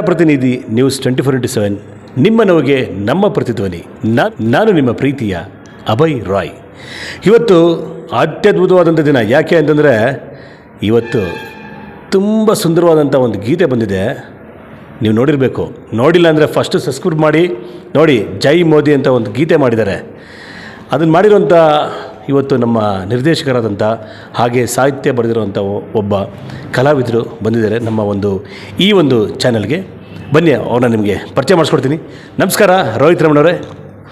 ಪ್ರತಿನಿಧಿ news twenty four into seven. ನಿಮ್ಮ ನೋವಿಗೆ ನಮ್ಮ ಪ್ರತಿಧ್ವನಿ. ನಾನು ನಿಮ್ಮ ಪ್ರೀತಿಯ ಅಭಯ್ ರಾಯ್. ಇವತ್ತು ಅತ್ಯದ್ಭುತವಾದಂಥ ದಿನ. ಯಾಕೆ ಅಂತಂದರೆ ಇವತ್ತು ತುಂಬ ಸುಂದರವಾದಂಥ ಒಂದು ಗೀತೆ ಬಂದಿದೆ. ನೀವು ನೋಡಿರಬೇಕು. ನೋಡಿಲ್ಲ ಅಂದರೆ ಫಸ್ಟು ಸಬ್ಸ್ಕ್ರೈಬ್ ಮಾಡಿ. ನೋಡಿ, ಜೈ ಮೋದಿ ಅಂತ ಒಂದು ಗೀತೆ ಮಾಡಿದ್ದಾರೆ. ಅದನ್ನು ಮಾಡಿರುವಂಥ ಇವತ್ತು ನಮ್ಮ ನಿರ್ದೇಶಕರಾದಂಥ ಹಾಗೆ ಸಾಹಿತ್ಯ ಬರೆದಿರುವಂಥ ಒಬ್ಬ ಕಲಾವಿದರು ಬಂದಿದ್ದಾರೆ ನಮ್ಮ ಒಂದು ಈ ಒಂದು ಚಾನಲ್ಗೆ. ಬನ್ನಿ ಅವ್ರನ್ನ ನಿಮಗೆ ಪರಿಚಯ ಮಾಡಿಸ್ಕೊಡ್ತೀನಿ. ನಮಸ್ಕಾರ ರೋಹಿತ್ ರಮಣವರೇ.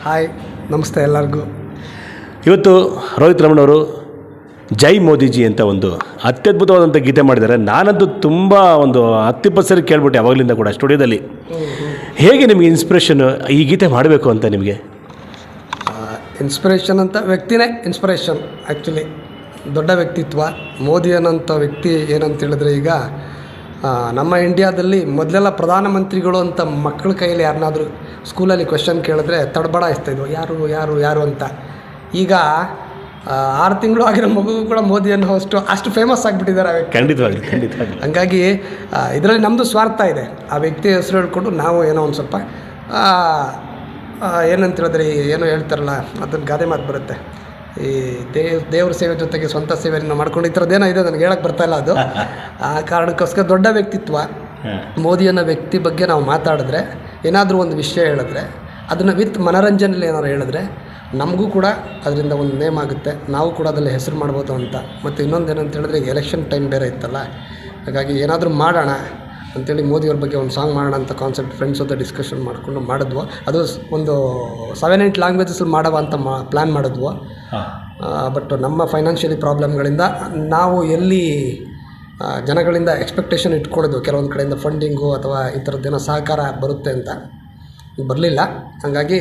ಹಾಯ್ ನಮಸ್ತೆ ಎಲ್ಲರಿಗೂ. ಇವತ್ತು ರೋಹಿತ್ ರಮಣವರು ಜೈ ಮೋದಿಜಿ ಅಂತ ಒಂದು ಅತ್ಯದ್ಭುತವಾದಂಥ ಗೀತೆ ಮಾಡಿದ್ದಾರೆ. ನಾನಂತೂ ತುಂಬ ಒಂದು ಹತ್ತಿಪ್ಪತ್ತು ಸರಿ ಕೇಳ್ಬಿಟ್ಟೆ ಅವಾಗಲಿಂದ ಕೂಡ ಸ್ಟುಡಿಯೋದಲ್ಲಿ. ಹೇಗೆ ನಿಮಗೆ ಇನ್ಸ್ಪಿರೇಷನ್ ಈ ಗೀತೆ ಮಾಡಬೇಕು ಅಂತ ನಿಮಗೆ? ಇನ್ಸ್ಪಿರೇಷನ್ ಅಂತ ವ್ಯಕ್ತಿನೇ ಇನ್ಸ್ಪಿರೇಷನ್ ಆ್ಯಕ್ಚುಲಿ ದೊಡ್ಡ ವ್ಯಕ್ತಿತ್ವ. ಮೋದಿ ಅನ್ನೋಂಥ ವ್ಯಕ್ತಿ ಏನಂತ ಹೇಳಿದ್ರೆ ಈಗ ನಮ್ಮ ಇಂಡಿಯಾದಲ್ಲಿ ಮೊದಲೆಲ್ಲ ಪ್ರಧಾನಮಂತ್ರಿಗಳು ಅಂತ ಮಕ್ಕಳ ಕೈಯಲ್ಲಿ ಯಾರನ್ನಾದರೂ ಸ್ಕೂಲಲ್ಲಿ ಕ್ವೆಶನ್ ಕೇಳಿದ್ರೆ ತಡಬಡ ಇಸ್ತಾಯಿದ್ವು ಯಾರು ಯಾರು ಯಾರು ಅಂತ. ಈಗ ಆರು ತಿಂಗಳು ಆಗಿರೋ ಮಗು ಕೂಡ ಮೋದಿ ಅನ್ನೋ ಅಷ್ಟು ಅಷ್ಟು ಫೇಮಸ್ ಆಗಿಬಿಟ್ಟಿದ್ದಾರೆ ಖಂಡಿತವಾಗ್ಲಿ ಖಂಡಿತವಾಗ್ಲಿ. ಹಂಗಾಗಿ ಇದರಲ್ಲಿ ನಮ್ಮದು ಸ್ವಾರ್ಥ ಇದೆ. ಆ ವ್ಯಕ್ತಿ ಹೆಸರು ಹೇಳ್ಕೊಂಡು ನಾವು ಏನೋ ಒಂದು ಸ್ವಲ್ಪ ಏನಂತ ಹೇಳಿದ್ರೆ ಏನು ಹೇಳ್ತಾರಲ್ಲ ಅದನ್ನು ಗಾದೆ ಮಾತು ಬರುತ್ತೆ. ಈ ದೇವ್ ದೇವ್ರ ಸೇವೆ ಜೊತೆಗೆ ಸ್ವಂತ ಸೇವೆಯನ್ನು ಮಾಡ್ಕೊಂಡು ಈ ಥರದ್ದೇನೋ ಇದೆ ನನಗೆ ಹೇಳಕ್ಕೆ ಬರ್ತಾ ಇಲ್ಲ ಅದು. ಆ ಕಾರಣಕ್ಕೋಸ್ಕರ ದೊಡ್ಡ ವ್ಯಕ್ತಿತ್ವ ಮೋದಿ ಅನ್ನೋ ವ್ಯಕ್ತಿ ಬಗ್ಗೆ ನಾವು ಮಾತಾಡಿದ್ರೆ ಏನಾದರೂ ಒಂದು ವಿಷಯ ಹೇಳಿದ್ರೆ ಅದನ್ನು ವಿತ್ ಮನರಂಜನೆಯಲ್ಲಿ ಏನಾದ್ರು ಹೇಳಿದ್ರೆ ನಮಗೂ ಕೂಡ ಅದರಿಂದ ಒಂದು ನೇಮ್ ಆಗುತ್ತೆ. ನಾವು ಕೂಡ ಅದರಲ್ಲಿ ಹೆಸರು ಮಾಡ್ಬೋದು ಅಂತ. ಮತ್ತು ಇನ್ನೊಂದು ಏನಂತ ಹೇಳಿದ್ರೆ ಈಗ ಎಲೆಕ್ಷನ್ ಟೈಮ್ ಬೇರೆ ಇತ್ತಲ್ಲ ಹಾಗಾಗಿ ಏನಾದರೂ ಮಾಡೋಣ ಅಂತೇಳಿ ಮೋದಿಯವ್ರ ಬಗ್ಗೆ ಒಂದು ಸಾಂಗ್ ಮಾಡೋಣ ಅಂತ ಕಾನ್ಸೆಪ್ಟ್ ಫ್ರೆಂಡ್ಸ್ ಜೊತೆ ಡಿಸ್ಕಷನ್ ಮಾಡಿಕೊಂಡು ಮಾಡಿದ್ವು. ಅದು ಒಂದು ಸೆವೆನ್ ಏಯ್ಟ್ ಲ್ಯಾಂಗ್ವೇಜಸಲ್ಲಿ ಮಾಡುವ ಅಂತ ಮಾ ಪ್ಲ್ಯಾನ್ ಮಾಡಿದ್ವು. ಬಟ್ ನಮ್ಮ ಫೈನಾನ್ಷಿಯಲಿ ಪ್ರಾಬ್ಲಮ್ಗಳಿಂದ ನಾವು ಎಲ್ಲಿ ಜನಗಳಿಂದ ಎಕ್ಸ್ಪೆಕ್ಟೇಷನ್ ಇಟ್ಕೊಳ್ಳೋದು ಕೆಲವೊಂದು ಕಡೆಯಿಂದ ಫಂಡಿಂಗು ಅಥವಾ ಈ ಥರದ್ದೇನೋ ಸಹಕಾರ ಬರುತ್ತೆ ಅಂತ. ಬರಲಿಲ್ಲ. ಹಾಗಾಗಿ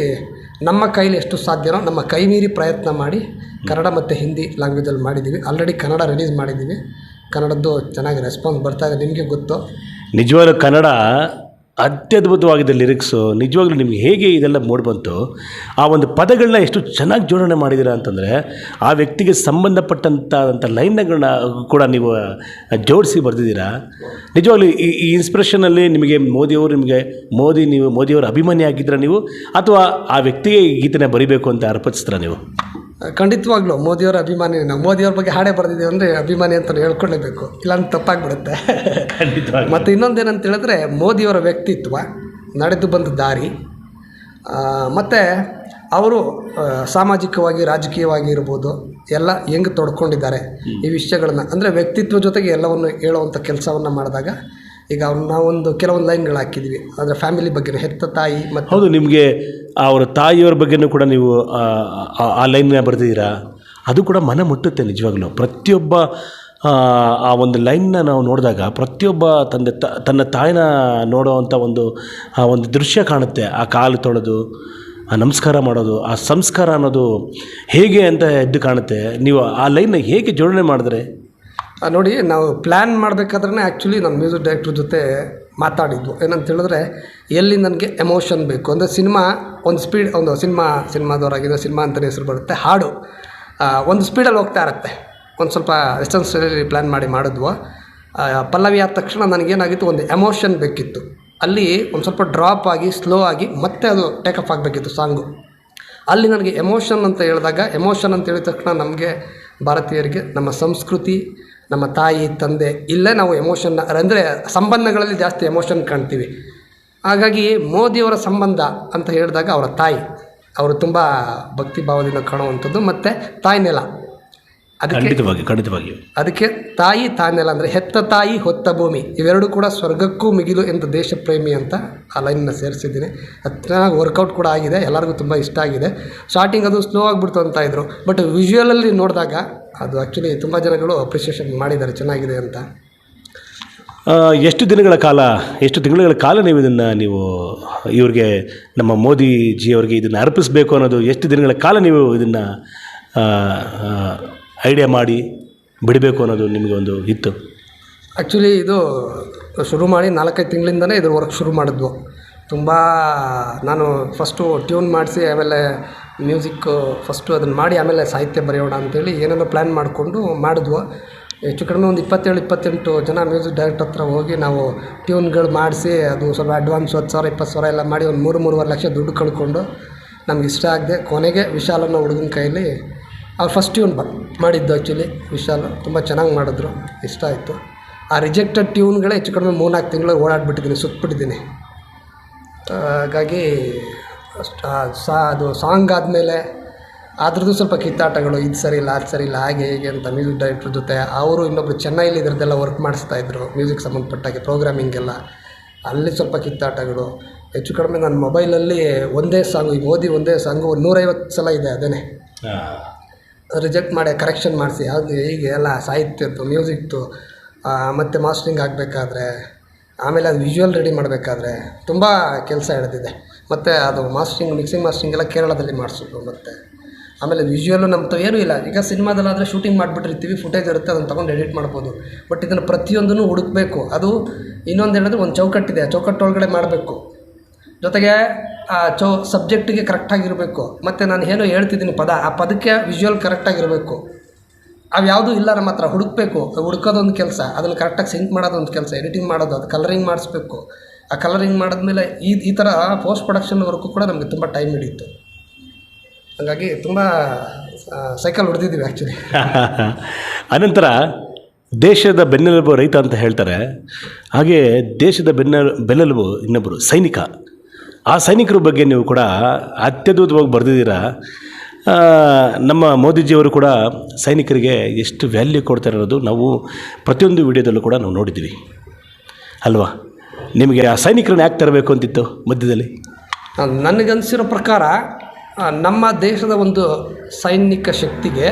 ನಮ್ಮ ಕೈಲಿ ಎಷ್ಟು ಸಾಧ್ಯನೋ ನಮ್ಮ ಕೈ ಮೀರಿ ಪ್ರಯತ್ನ ಮಾಡಿ ಕನ್ನಡ ಮತ್ತು ಹಿಂದಿ ಲ್ಯಾಂಗ್ವೇಜಲ್ಲಿ ಮಾಡಿದ್ದೀವಿ ಆಲ್ರೆಡಿ ಕನ್ನಡ ರಿಲೀಸ್ ಮಾಡಿದ್ದೀವಿ ಕನ್ನಡದ್ದು ಚೆನ್ನಾಗಿ ರೆಸ್ಪಾನ್ಸ್ ಬರ್ತಾ ಇದೆ. ನಿಮಗೆ ಗೊತ್ತು. ನಿಜವಾಗ್ಲೂ ಕನ್ನಡ ಅತ್ಯದ್ಭುತವಾಗಿದೆ ಲಿರಿಕ್ಸು. ನಿಜವಾಗ್ಲೂ ನಿಮ್ಗೆ ಹೇಗೆ ಇದೆಲ್ಲ ಮೂಡಿ ಬಂತು? ಆ ಒಂದು ಪದಗಳನ್ನ ಎಷ್ಟು ಚೆನ್ನಾಗಿ ಜೋಡಣೆ ಮಾಡಿದ್ದೀರಾ ಅಂತಂದರೆ, ಆ ವ್ಯಕ್ತಿಗೆ ಸಂಬಂಧಪಟ್ಟಂಥ ಲೈನ್ಗಳನ್ನ ಕೂಡ ನೀವು ಜೋಡಿಸಿ ಬರೆದಿದ್ದೀರಾ? ನಿಜವಾಗ್ಲೂ ಈ ಈ ಇನ್ಸ್ಪಿರೇಷನಲ್ಲಿ ನಿಮಗೆ ಮೋದಿಯವರು ನಿಮಗೆ, ಮೋದಿ ನೀವು, ಮೋದಿಯವರು ಅಭಿಮಾನಿ ಆಗಿದ್ದೀರಾ ನೀವು, ಅಥವಾ ಆ ವ್ಯಕ್ತಿಗೆ ಈ ಗೀತೆನ ಬರಿಬೇಕು ಅಂತ ಅರ್ಪಿಸ್ತೀರಾ ನೀವು? ಖಂಡಿತವಾಗ್ಲೂ ಮೋದಿಯವರ ಅಭಿಮಾನಿ ನಾವು ಮೋದಿಯವ್ರ ಬಗ್ಗೆ ಹಾಡೇ ಬರೆದಿದ್ದೀವಿ ಅಂದರೆ ಅಭಿಮಾನಿ ಅಂತ ಹೇಳ್ಕೊಳ್ಳೇಬೇಕು ಇಲ್ಲಾಂದ್ರೆ ತಪ್ಪಾಗ್ಬಿಡುತ್ತೆ. ಮತ್ತು ಇನ್ನೊಂದೇನಂತ ಹೇಳಿದ್ರೆ ಮೋದಿಯವರ ವ್ಯಕ್ತಿತ್ವ ನಡೆದು ಬಂದ ದಾರಿ ಮತ್ತು ಅವರು ಸಾಮಾಜಿಕವಾಗಿ ರಾಜಕೀಯವಾಗಿ ಇರ್ಬೋದು ಎಲ್ಲ ಹೆಂಗೆ ತೊಡ್ಕೊಂಡಿದ್ದಾರೆ ಈ ವಿಷಯಗಳನ್ನ. ಅಂದರೆ ವ್ಯಕ್ತಿತ್ವ ಜೊತೆಗೆ ಎಲ್ಲವನ್ನು ಹೇಳುವಂಥ ಕೆಲಸವನ್ನು ಮಾಡಿದಾಗ ಈಗ ಅವ್ರು ನಾವೊಂದು ಕೆಲವೊಂದು ಲೈನ್ಗಳು ಹಾಕಿದ್ವಿ. ಅದರ ಫ್ಯಾಮಿಲಿ ಬಗ್ಗೆ ಹೆತ್ತ ತಾಯಿ ಮತ್ತು ಹೌದು ನಿಮಗೆ ಅವರ ತಾಯಿಯವರ ಬಗ್ಗೆನೂ ಕೂಡ ನೀವು ಆ, ಲೈನ್ನ ಬರೆದಿದ್ದೀರಾ? ಅದು ಕೂಡ ಮನ ಮುಟ್ಟುತ್ತೆ ನಿಜವಾಗ್ಲೂ. ಪ್ರತಿಯೊಬ್ಬ ಆ, ಒಂದು ಲೈನ್ನ ನಾವು ನೋಡಿದಾಗ ಪ್ರತಿಯೊಬ್ಬ ತಂದೆ ತನ್ನ ತಾಯಿನ ನೋಡೋವಂಥ ಒಂದು ಆ ಒಂದು ದೃಶ್ಯ ಕಾಣುತ್ತೆ. ಆ ಕಾಲು ತೊಳೆದು ಆ ನಮಸ್ಕಾರ ಮಾಡೋದು ಆ ಸಂಸ್ಕಾರ ಅನ್ನೋದು ಹೇಗೆ ಅಂತ ಎದ್ದು ಕಾಣುತ್ತೆ. ನೀವು ಆ ಲೈನ್ನ ಹೇಗೆ ಜೋಡಣೆ ಮಾಡಿದ್ರೆ ನೋಡಿ, ನಾವು ಪ್ಲ್ಯಾನ್ ಮಾಡಬೇಕಾದ್ರೆ ಆ್ಯಕ್ಚುಲಿ ನಾನು ಮ್ಯೂಸಿಕ್ ಡೈರೆಕ್ಟ್ರ್ ಜೊತೆ ಮಾತಾಡಿದ್ದು. ಏನಂತ ಹೇಳಿದ್ರೆ, ಎಲ್ಲಿ ನನಗೆ ಎಮೋಷನ್ ಬೇಕು? ಅಂದರೆ ಸಿನಿಮಾ, ಒಂದು ಸ್ಪೀಡ್ ಒಂದು ಸಿನಿಮಾ, ಸಿನಿಮಾದವರಾಗಿದ್ದ ಸಿನಿಮಾ ಅಂತಲೇ ಹೆಸರು ಬರುತ್ತೆ, ಹಾಡು. ಒಂದು ಸ್ಪೀಡಲ್ಲಿ ಹೋಗ್ತಾ ಇರುತ್ತೆ. ಒಂದು ಸ್ವಲ್ಪ ವೆಸ್ಟರ್ನ್ ಪ್ಲ್ಯಾನ್ ಮಾಡಿ ಮಾಡಿದ್ವು. ಪಲ್ಲವಿ ಆದ ತಕ್ಷಣ ನನಗೇನಾಗಿತ್ತು, ಒಂದು ಎಮೋಷನ್ ಬೇಕಿತ್ತು. ಅಲ್ಲಿ ಒಂದು ಸ್ವಲ್ಪ ಡ್ರಾಪ್ ಆಗಿ ಸ್ಲೋ ಆಗಿ ಮತ್ತೆ ಅದು ಟೇಕಪ್ ಆಗಬೇಕಿತ್ತು ಸಾಂಗು ಅಲ್ಲಿ ನನಗೆ ಎಮೋಷನ್ ಅಂತ ಹೇಳಿದಾಗ ಎಮೋಷನ್ ಅಂತ ಹೇಳಿದ ತಕ್ಷಣ ನಮಗೆ ಭಾರತೀಯರಿಗೆ ನಮ್ಮ ಸಂಸ್ಕೃತಿ, ನಮ್ಮ ತಾಯಿ, ತಂದೆ, ಇಲ್ಲೇ ನಾವು ಎಮೋಷನ್ ಅಂದರೆ ಸಂಬಂಧಗಳಲ್ಲಿ ಜಾಸ್ತಿ ಎಮೋಷನ್ ಕಾಣ್ತೀವಿ. ಹಾಗಾಗಿ ಮೋದಿಯವರ ಸಂಬಂಧ ಅಂತ ಹೇಳಿದಾಗ ಅವರ ತಾಯಿ, ಅವರು ತುಂಬ ಭಕ್ತಿ ಭಾವದಿಂದ ಕಾಣುವಂಥದ್ದು. ಮತ್ತು ತಾಯಿ ನೆಲ ಅದಕ್ಕೆ ಖಂಡಿತವಾಗಿ ಖಂಡಿತವಾಗಿ ಅದಕ್ಕೆ ತಾಯಿ ತಾನೆಲ್ಲ ಅಂದರೆ ಹೆತ್ತ ತಾಯಿ ಹೊತ್ತ ಭೂಮಿ ಇವೆರಡೂ ಕೂಡ ಸ್ವರ್ಗಕ್ಕೂ ಮಿಗಿಲು ಎಂದು ದೇಶ ಪ್ರೇಮಿ ಅಂತ ಆ ಲೈನ್ನ ಸೇರಿಸಿದ್ದೀನಿ. ಅದು ಚೆನ್ನಾಗಿ ವರ್ಕೌಟ್ ಕೂಡ ಆಗಿದೆ ಎಲ್ಲರಿಗೂ ತುಂಬ ಇಷ್ಟ ಆಗಿದೆ. ಸ್ಟಾರ್ಟಿಂಗ್ ಅದು ಸ್ಲೋ ಆಗಿಬಿಡ್ತು ಅಂತ ಇದ್ದರು ಬಟ್ ವಿಜುವಲಲ್ಲಿ ನೋಡಿದಾಗ ಅದು ಆ್ಯಕ್ಚುಲಿ ತುಂಬ ಜನಗಳು ಅಪ್ರಿಷಿಯೇಷನ್ ಮಾಡಿದ್ದಾರೆ ಚೆನ್ನಾಗಿದೆ ಅಂತ. ಎಷ್ಟು ದಿನಗಳ ಕಾಲ ಎಷ್ಟು ತಿಂಗಳುಗಳ ಕಾಲ ನೀವು ಇದನ್ನು ನೀವು ಇವ್ರಿಗೆ ನಮ್ಮ ಮೋದಿಜಿಯವರಿಗೆ ಇದನ್ನು ಅರ್ಪಿಸಬೇಕು ಅನ್ನೋದು ಎಷ್ಟು ದಿನಗಳ ಕಾಲ ನೀವು ಇದನ್ನು ಐಡಿಯಾ ಮಾಡಿ ಬಿಡಬೇಕು ಅನ್ನೋದು ನಿಮಗೆ ಒಂದು ಇತ್ತು ಆ್ಯಕ್ಚುಲಿ ಇದು ಶುರು ಮಾಡಿ ನಾಲ್ಕೈದು ತಿಂಗಳಿಂದನೇ ಇದ್ರ ವರ್ಕ್ ಶುರು ಮಾಡಿದ್ವು. ತುಂಬ ನಾನು ಫಸ್ಟು ಟ್ಯೂನ್ ಮಾಡಿಸಿ, ಆಮೇಲೆ ಮ್ಯೂಸಿಕ್ಕು ಫಸ್ಟು ಅದನ್ನು ಮಾಡಿ, ಆಮೇಲೆ ಸಾಹಿತ್ಯ ಬರೆಯೋಣ ಅಂತೇಳಿ ಏನೇನೋ ಪ್ಲ್ಯಾನ್ ಮಾಡಿಕೊಂಡು ಮಾಡಿದ್ವು. ಹೆಚ್ಚು ಕಡಿಮೆ ಒಂದು ಇಪ್ಪತ್ತೇಳು, ಇಪ್ಪತ್ತೆಂಟು ಜನ ಮ್ಯೂಸಿಕ್ ಡೈರೆಕ್ಟ್ ಹತ್ರ ಹೋಗಿ ನಾವು ಟ್ಯೂನ್ಗಳು ಮಾಡಿಸಿ, ಅದು ಸ್ವಲ್ಪ ಅಡ್ವಾನ್ಸ್ ಹತ್ತು ಸಾವಿರ, ಇಪ್ಪತ್ತು ಸಾವಿರ ಎಲ್ಲ ಮಾಡಿ ಒಂದು ಮೂರು, ಮೂರುವರೆ ಲಕ್ಷ ದುಡ್ಡು ಕಳ್ಕೊಂಡು ನಮ್ಗೆ ಇಷ್ಟ ಆಗದೆ ಕೊನೆಗೆ ವಿಶಾಲ್ ಅನ್ನೋ ಹುಡುಗನ ಕೈಯಲ್ಲಿ ಅವ್ರು ಫಸ್ಟ್ ಟ್ಯೂನ್ ಬ ಮಾಡಿದ್ದು ಆ್ಯಕ್ಚುಲಿ ವಿಶಾಲ್. ತುಂಬ ಚೆನ್ನಾಗಿ ಮಾಡಿದ್ರು. ಇಷ್ಟ ಆಯಿತು. ಆ ರಿಜೆಕ್ಟೆಡ್ ಟ್ಯೂನ್ಗಳೇ ಹೆಚ್ಚು ಕಡಿಮೆ ಮೂರ್ನಾಲ್ಕು ತಿಂಗಳು ಓಡಾಡ್ಬಿಟ್ಟಿದ್ದೀನಿ ಸುತ್ತಬಿಟ್ಟಿದ್ದೀನಿ ಹಾಗಾಗಿ ಅಷ್ಟು ಸಾ, ಅದು ಸಾಂಗ್ ಆದಮೇಲೆ ಅದ್ರದ್ದು ಸ್ವಲ್ಪ ಕಿತ್ತಾಟಗಳು, ಇದು ಸರಿ ಇಲ್ಲ, ಅದು ಸರಿ ಇಲ್ಲ, ಹಾಗೆ ಹೇಗೆ ಅಂತ ಮ್ಯೂಸಿಕ್ ಡೈರೆಕ್ಟ್ರ್ ಜೊತೆ ಅವರು ಇನ್ನೊಬ್ರು ಚೆನ್ನೈಲಿ ಇದ್ರದ್ದೆಲ್ಲ ವರ್ಕ್ ಮಾಡಿಸ್ತಾ ಇದ್ರು ಮ್ಯೂಸಿಕ್ ಸಂಬಂಧಪಟ್ಟಾಗೆ ಪ್ರೋಗ್ರಾಮಿಂಗೆಲ್ಲ ಅಲ್ಲಿ ಸ್ವಲ್ಪ ಕಿತ್ತಾಟಗಳು. ಹೆಚ್ಚು ಕಡಿಮೆ ನನ್ನ ಮೊಬೈಲಲ್ಲಿ ಒಂದೇ ಸಾಂಗು ಈಗ ಓದಿ ಒಂದೇ ಸಾಂಗು ಒಂದು ನೂರೈವತ್ತು ಸಲ ಇದೆ ಅದೇ ರಿಜೆಕ್ಟ್ ಮಾಡಿ ಕರೆಕ್ಷನ್ ಮಾಡಿಸಿ, ಅದು ಹೀಗೆ ಎಲ್ಲ ಸಾಹಿತ್ಯದ್ದು ಮ್ಯೂಸಿಕ್ದು ಮತ್ತು ಮಾಸ್ಟ್ರಿಂಗ್ ಆಗಬೇಕಾದ್ರೆ, ಆಮೇಲೆ ಅದು ವಿಜುವಲ್ ರೆಡಿ ಮಾಡಬೇಕಾದ್ರೆ ತುಂಬ ಕೆಲಸ ಹಿಡಿದಿದೆ ಮತ್ತು ಅದು ಮಾಸ್ಟ್ರಿಂಗ್ ಮಿಕ್ಸಿಂಗ್ ಮಾಸ್ಟ್ರಿಂಗ್ ಎಲ್ಲ ಕೇರಳದಲ್ಲಿ ಮಾಡಿಸೋದು ಮತ್ತು. ಆಮೇಲೆ ವಿಜುವಲ್ಲು ನಮ್ಮ ಹತ್ರ ಏನೂ ಇಲ್ಲ. ಈಗ ಸಿನಿಮಾದಲ್ಲಾದರೆ ಶೂಟಿಂಗ್ ಮಾಡಿಬಿಟ್ಟಿರ್ತೀವಿ ಫುಟೇಜ್ ಇರುತ್ತೆ, ಅದನ್ನು ತೊಗೊಂಡು ಎಡಿಟ್ ಮಾಡ್ಬೋದು. ಬಟ್ ಇದನ್ನು ಪ್ರತಿಯೊಂದನ್ನು ಹುಡುಕಬೇಕು. ಅದು ಇನ್ನೊಂದು ಹೇಳಿದ್ರೆ ಒಂದು ಚೌಕಟ್ಟಿದೆ. ಆ ಚೌಕಟ್ಟು ಒಳಗಡೆ ಮಾಡಬೇಕು. ಜೊತೆಗೆ ಆ, ಚೌ ಸಬ್ಜೆಕ್ಟಿಗೆ ಕರೆಕ್ಟಾಗಿರಬೇಕು ಮತ್ತು ನಾನು ಏನೋ ಹೇಳ್ತಿದ್ದೀನಿ ಪದ, ಆ ಪದಕ್ಕೆ ವಿಜುವಲ್ ಕರೆಕ್ಟಾಗಿರಬೇಕು ಯಾವುದೂ ಇಲ್ಲ ನಮ್ಮ ಹತ್ರ, ಹುಡುಕಬೇಕು. ಹುಡುಕೋದೊಂದು ಕೆಲಸ ಅದನ್ನು ಕರೆಕ್ಟಾಗಿ ಸಿಂಕ್ ಮಾಡೋದೊಂದು ಕೆಲಸ ಎಡಿಟಿಂಗ್ ಮಾಡೋದು, ಅದು ಕಲರಿಂಗ್ ಮಾಡಿಸ್ಬೇಕು. ಆ ಕಲರಿಂಗ್ ಮಾಡಿದ್ಮೇಲೆ ಈ ಈ ಥರ ಪೋಸ್ಟ್ ಪ್ರೊಡಕ್ಷನ್ ವರ್ಕು ಕೂಡ ನಮಗೆ ತುಂಬ ಟೈಮ್ ಹಿಡಿಯಿತು ಹಾಗಾಗಿ ತುಂಬ ಸೈಕಲ್ ಹೊಡೆದಿದ್ದೀವಿ ಆ್ಯಕ್ಚುಲಿ ಅನಂತರ, ದೇಶದ ಬೆನ್ನೆಲುಬು ರೈತ ಅಂತ ಹೇಳ್ತಾರೆ. ಹಾಗೆ ದೇಶದ ಬೆನ್ನೆಲು, ಬೆನ್ನೆಲುಬು ಇನ್ನೊಬ್ಬರು ಸೈನಿಕ. ಆ ಸೈನಿಕರ ಬಗ್ಗೆ ನೀವು ಕೂಡ ಅತ್ಯದ್ಭುತವಾಗಿ ಬರೆದಿದ್ದೀರಾ. ನಮ್ಮ ಮೋದಿಜಿಯವರು ಕೂಡ ಸೈನಿಕರಿಗೆ ಎಷ್ಟು ವ್ಯಾಲ್ಯೂ ಕೊಡ್ತಾರೆ ಅನ್ನೋದು ನಾವು ಪ್ರತಿಯೊಂದು ವಿಡಿಯೋದಲ್ಲೂ ಕೂಡ ನಾವು ನೋಡಿದ್ದೀವಿ. ಅಲ್ವಾ? ನಿಮಗೆ ಆ ಸೈನಿಕರನ್ನ ಯಾಕೆ ತರಬೇಕು ಅಂತಿತ್ತು ಮಧ್ಯದಲ್ಲಿ? ನನಗನ್ಸಿರೋ ಪ್ರಕಾರ ನಮ್ಮ ದೇಶದ ಒಂದು ಸೈನಿಕ ಶಕ್ತಿಗೆ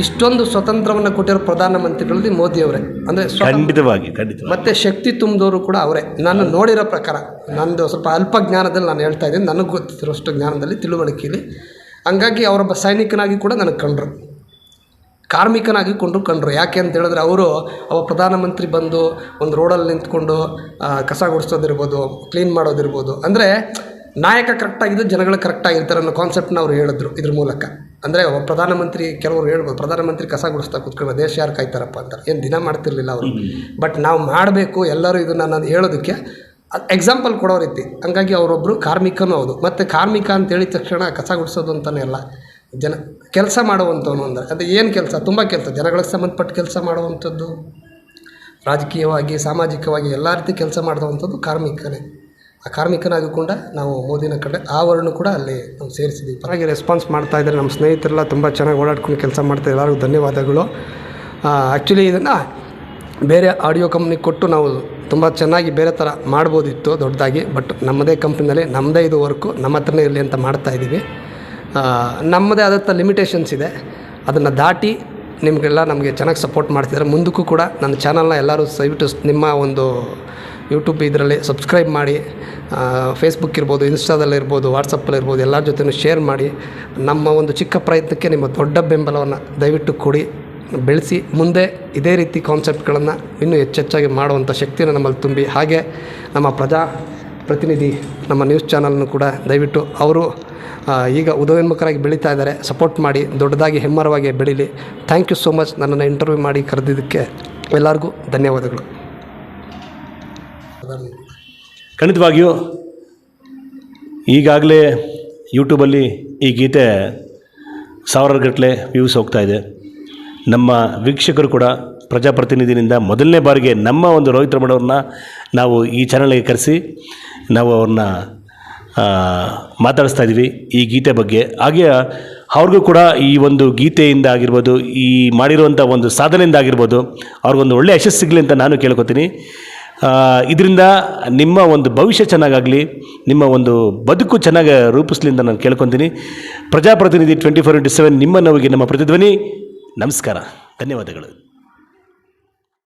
ಇಷ್ಟೊಂದು ಸ್ವತಂತ್ರವನ್ನು ಕೊಟ್ಟಿರೋ ಪ್ರಧಾನಮಂತ್ರಿಗಳಲ್ಲಿ ಮೋದಿಯವರೇ ಅಂದರೆ ಖಂಡಿತವಾಗಿ ಖಂಡಿತ ಮತ್ತೆ ಶಕ್ತಿ ತುಂಬಿದವರು ಕೂಡ ಅವರೇ. ನಾನು ನೋಡಿರೋ ಪ್ರಕಾರ ನಂದು ಸ್ವಲ್ಪ ಅಲ್ಪ ಜ್ಞಾನದಲ್ಲಿ ನಾನು ಹೇಳ್ತಾ ಇದ್ದೀನಿ. ನನಗೆ ಗೊತ್ತಿರೋಷ್ಟು ಜ್ಞಾನದಲ್ಲಿ ತಿಳುವಳಿಕೆಯಲ್ಲಿ ಹಂಗಾಗಿ ಅವರೊಬ್ಬ ಸೈನಿಕನಾಗಿ ಕೂಡ ನನಗೆ ಕಂಡರು. ಕಾರ್ಮಿಕನಾಗಿ ಕೊಂಡು ಕಂಡರು. ಯಾಕೆ ಅಂತ ಹೇಳಿದ್ರೆ ಅವರು ಅವ ಪ್ರಧಾನಮಂತ್ರಿ ಬಂದು ಒಂದು ರೋಡಲ್ಲಿ ನಿಂತ್ಕೊಂಡು ಕಸ ಗುಡಿಸೋದಿರ್ಬೋದು ಕ್ಲೀನ್ ಮಾಡೋದಿರ್ಬೋದು. ಅಂದರೆ ನಾಯಕ ಕರೆಕ್ಟಾಗಿದ್ದು ಜನಗಳು ಕರೆಕ್ಟಾಗಿರ್ತಾರೆ ಅನ್ನೋ ಕಾನ್ಸೆಪ್ಟ್ನ ಅವರು ಹೇಳಿದ್ರು ಇದ್ರ ಮೂಲಕ. ಅಂದರೆ ಒಬ್ಬ ಪ್ರಧಾನಮಂತ್ರಿ ಕೆಲವರು ಹೇಳ್ಬೋದು ಪ್ರಧಾನಮಂತ್ರಿ ಕಸ ಗುಡಿಸ್ತಾ ಕೂತ್ಕೊಳ್ಬೋದು ದೇಶ ಯಾರು ಕಾಯ್ತಾರಪ್ಪ? ಅಂತ ಏನು ದಿನ ಮಾಡ್ತಿರ್ಲಿಲ್ಲ ಅವರು. ಬಟ್ ನಾವು ಮಾಡಬೇಕು ಎಲ್ಲರೂ ಇದನ್ನು ನಾನು ಹೇಳೋದಕ್ಕೆ ಎಕ್ಸಾಂಪಲ್ ಕೊಡೋ ರೀತಿ ಹಂಗಾಗಿ ಅವರೊಬ್ಬರು ಕಾರ್ಮಿಕನೂ ಹೌದು. ಮತ್ತು ಕಾರ್ಮಿಕ ಅಂತ ಹೇಳಿದ ತಕ್ಷಣ ಕಸ ಗುಡಿಸೋದು ಅಂತಲೇ ಅಲ್ಲ ಜನ ಕೆಲಸ ಮಾಡುವಂಥವನು ಅಂದರೆ. ಅದು ಏನು ಕೆಲಸ? ತುಂಬ ಕೆಲಸ. ಜನಗಳಿಗೆ ಸಂಬಂಧಪಟ್ಟ ಕೆಲಸ ಮಾಡುವಂಥದ್ದು ರಾಜಕೀಯವಾಗಿ ಸಾಮಾಜಿಕವಾಗಿ ಎಲ್ಲ ರೀತಿ ಕೆಲಸ ಮಾಡಿದಂಥದ್ದು ಕಾರ್ಮಿಕನೇ. ಆ ಕಾರ್ಮಿಕನಾಗಿ ಕೂಡ ನಾವು ಮೋದಿನ ಕಡೆ ಆ ವರ್ಣು ಕೂಡ ಅಲ್ಲಿ ನಾವು ಸೇರಿಸಿದ್ದೀವಿ. ಹಾಗೆ ರೆಸ್ಪಾನ್ಸ್ ಮಾಡ್ತಾ ಇದ್ದಾರೆ ನಮ್ಮ ಸ್ನೇಹಿತರೆಲ್ಲ ತುಂಬ ಚೆನ್ನಾಗಿ ಓಡಾಡ್ಕೊಂಡು ಕೆಲಸ ಮಾಡ್ತಾ ಎಲ್ಲರಿಗೂ ಧನ್ಯವಾದಗಳು. ಆ್ಯಕ್ಚುಲಿ ಇದನ್ನು ಬೇರೆ ಆಡಿಯೋ ಕಂಪ್ನಿ ಕೊಟ್ಟು ನಾವು ತುಂಬ ಚೆನ್ನಾಗಿ ಬೇರೆ ಥರ ಮಾಡ್ಬೋದಿತ್ತು ದೊಡ್ಡದಾಗಿ ಬಟ್ ನಮ್ಮದೇ ಕಂಪ್ನಿನಲ್ಲಿ ನಮ್ಮದೇ ಇದು ವರ್ಕು ನಮ್ಮ ಹತ್ರನೇ ಇರಲಿ ಅಂತ ಮಾಡ್ತಾ ಇದ್ದೀವಿ. ನಮ್ಮದೇ ಆದಂಥ ಲಿಮಿಟೇಷನ್ಸ್ ಇದೆ. ಅದನ್ನು ದಾಟಿ ನಿಮಗೆಲ್ಲ ನಮಗೆ ಚೆನ್ನಾಗಿ ಸಪೋರ್ಟ್ ಮಾಡ್ತಿದ್ದಾರೆ. ಮುಂದಕ್ಕೂ ಕೂಡ ನನ್ನ ಚಾನಲ್ನ ಎಲ್ಲರೂ ದಯವಿಟ್ಟು ನಿಮ್ಮ ಒಂದು ಯೂಟ್ಯೂಬ್ ಇದರಲ್ಲಿ ಸಬ್ಸ್ಕ್ರೈಬ್ ಮಾಡಿ ಫೇಸ್ಬುಕ್ ಇರ್ಬೋದು ಇನ್ಸ್ಟಾದಲ್ಲಿರ್ಬೋದು ವಾಟ್ಸಪ್ಪಲ್ಲಿರ್ಬೋದು ಎಲ್ಲರ ಜೊತೆನೂ ಶೇರ್ ಮಾಡಿ, ನಮ್ಮ ಒಂದು ಚಿಕ್ಕ ಪ್ರಯತ್ನಕ್ಕೆ ನಿಮ್ಮ ದೊಡ್ಡ ಬೆಂಬಲವನ್ನು ದಯವಿಟ್ಟು ಕೊಡಿ, ಬೆಳೆಸಿ, ಮುಂದೆ ಇದೇ ರೀತಿ ಕಾನ್ಸೆಪ್ಟ್ಗಳನ್ನು ಇನ್ನೂ ಹೆಚ್ಚೆಚ್ಚಾಗಿ ಮಾಡುವಂಥ ಶಕ್ತಿಯನ್ನು ನಮ್ಮಲ್ಲಿ ತುಂಬಿ, ಹಾಗೆ ನಮ್ಮ ಪ್ರಜಾ ಪ್ರತಿನಿಧಿ ನಮ್ಮ ನ್ಯೂಸ್ ಚಾನಲ್ನು ಕೂಡ ದಯವಿಟ್ಟು ಅವರು ಈಗ ಉದಯೋನ್ಮುಖರಾಗಿ ಬೆಳೀತಾ ಇದ್ದಾರೆ ಸಪೋರ್ಟ್ ಮಾಡಿ, ದೊಡ್ಡದಾಗಿ ಹೆಮ್ಮರವಾಗಿ ಬೆಳೀಲಿ. ಥ್ಯಾಂಕ್ ಯು ಸೋ ಮಚ್ ನನ್ನನ್ನು ಇಂಟರ್ವ್ಯೂ ಮಾಡಿ ಕರೆದಿದ್ದಕ್ಕೆ ಎಲ್ಲರಿಗೂ ಧನ್ಯವಾದಗಳು. ಖಂಡಿತವಾಗಿಯೂ ಈಗಾಗಲೇ ಯೂಟ್ಯೂಬಲ್ಲಿ ಈ ಗೀತೆ ಸಾವಿರಾರು ಗಟ್ಟಲೆ ವ್ಯೂಸ್ ಹೋಗ್ತಾ ಇದೆ. ನಮ್ಮ ವೀಕ್ಷಕರು ಕೂಡ ಪ್ರಜಾಪ್ರತಿನಿಧಿನಿಂದ ಮೊದಲನೇ ಬಾರಿಗೆ ನಮ್ಮ ಒಂದು ರೋಹಿತ್ ರಮಣವ್ರನ್ನ ನಾವು ಈ ಚಾನಲ್ಗೆ ಕರೆಸಿ ನಾವು ಅವ್ರನ್ನ ಮಾತಾಡಿಸ್ತಾ ಇದ್ದೀವಿ ಈ ಗೀತೆ ಬಗ್ಗೆ. ಹಾಗೆ ಅವ್ರಿಗೂ ಕೂಡ ಈ ಒಂದು ಗೀತೆಯಿಂದ ಆಗಿರ್ಬೋದು, ಈ ಮಾಡಿರುವಂಥ ಒಂದು ಸಾಧನೆಯಿಂದ ಆಗಿರ್ಬೋದು, ಅವ್ರಿಗೊಂದು ಒಳ್ಳೆಯ ಯಶಸ್ಸು ಸಿಗಲಿ ಅಂತ ನಾನು ಕೇಳ್ಕೊತೀನಿ. ಇದರಿಂದ ನಿಮ್ಮ ಒಂದು ಭವಿಷ್ಯ ಚೆನ್ನಾಗಾಗಲಿ, ನಿಮ್ಮ ಒಂದು ಬದುಕು ಚೆನ್ನಾಗಿ ರೂಪಿಸ್ಲಿ ಅಂತ ನಾನು ಕೇಳ್ಕೊತೀನಿ. ಪ್ರಜಾಪ್ರತಿನಿಧಿ ಟ್ವೆಂಟಿ ಫೋರ್ ಇಂಟು ಸೆವೆನ್ ನಿಮ್ಮ ನೋವಿಗೆ ನಮ್ಮ ಪ್ರತಿಧ್ವನಿ. ನಮಸ್ಕಾರ. ಧನ್ಯವಾದಗಳು.